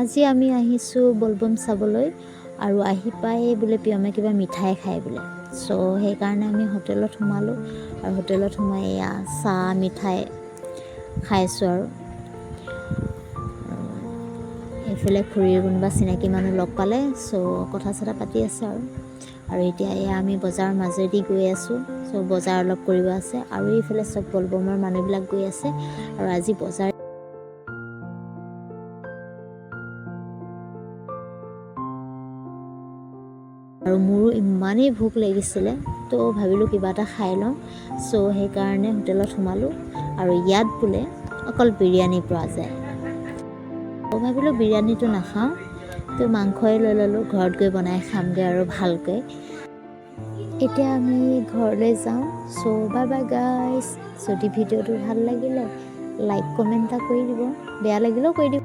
আজি আমি আহিছোঁ বলবম চাবলৈ আৰু আহি পাই বোলে পিয়মে কিবা মিঠাই খায় বোলে। চ' সেইকাৰণে আমি হোটেলত সোমালোঁ আৰু হোটেলত সোমাই এয়া চাহ মিঠাই খাইছোঁ আৰু এইফালে খুৰীৰ কোনোবা চিনাকি মানুহ লগ পালে চ' কথা চথা পাতি আছে আৰু। আৰু এতিয়া এয়া আমি বজাৰৰ মাজেদি গৈ আছোঁ চ' বজাৰ অলপ কৰিব আছে আৰু এইফালে চব বলবমৰ মানুহবিলাক গৈ আছে। আৰু আজি বজাৰ আৰু মোৰো ইমানেই ভোক লাগিছিলে তো ভাবিলোঁ কিবা এটা খাই লওঁ। চ' সেইকাৰণে হোটেলত সোমালোঁ আৰু ইয়াত বোলে অকল বিৰিয়ানী পোৱা যায়। মই ভাবিলোঁ বিৰিয়ানীটো নাখাওঁ তো মাংসই লৈ ল'লোঁ ঘৰত গৈ বনাই খামগৈ আৰু ভালকৈ। এতিয়া আমি ঘৰলৈ যাওঁ। চ' বাই বাই গাইজ যদি ভিডিঅ'টো ভাল লাগিলে লাইক কমেণ্ট এটা কৰি দিব। বেয়া লাগিলেও কৰি দিব।